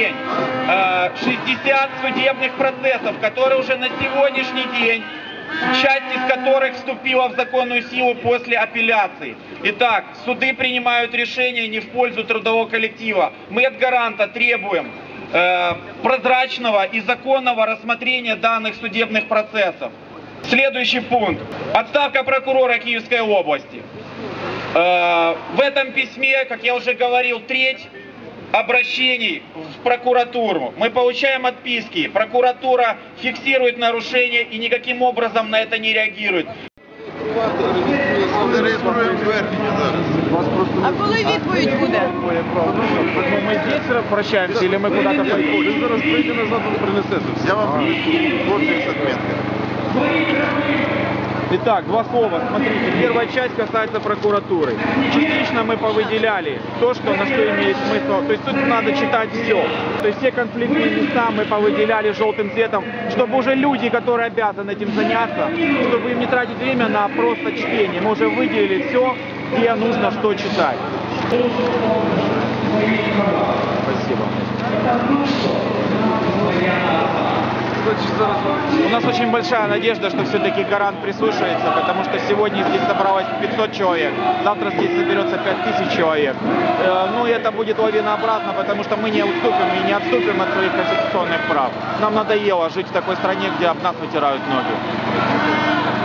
день э, 60 судебных процессов, которые уже на сегодняшний день, часть из которых вступила в законную силу после апелляции. Итак, суды принимают решения не в пользу трудового коллектива. Мы от гаранта требуем э, прозрачного и законного рассмотрения данных судебных процессов. Следующий пункт. Отставка прокурора Киевской области. Э, В этом письме, как я уже говорил, треть обращений в прокуратуру. Мы получаем отписки. Прокуратура фиксирует нарушения и никаким образом на это не реагирует. Не реєструємо звернення зараз. А коли відповідь буде? Ну, мы здесь прощаемся или мы куда-то пойдем? Ви зараз прийде назад, він принесете. Я вам принесу Итак, два слова. Смотрите, первая часть касается прокуратуры. Частично мы повыделяли то, что, на что имеет смысл. То есть тут надо читать все. То есть все конфликтные места мы повыделяли желтым цветом, чтобы уже люди, которые обязаны этим заняться, чтобы им не тратить время на просто чтение. Мы уже выделили все, где нужно что читать. Спасибо. У нас очень большая надежда, что все-таки гарант прислушается, потому что сегодня здесь собралось 500 человек, завтра здесь соберется 5000 человек. Э, Ну и это будет лавинообразно, потому что мы не уступим и не отступим от своих конституционных прав. Нам надоело жить в такой стране, где об нас вытирают ноги.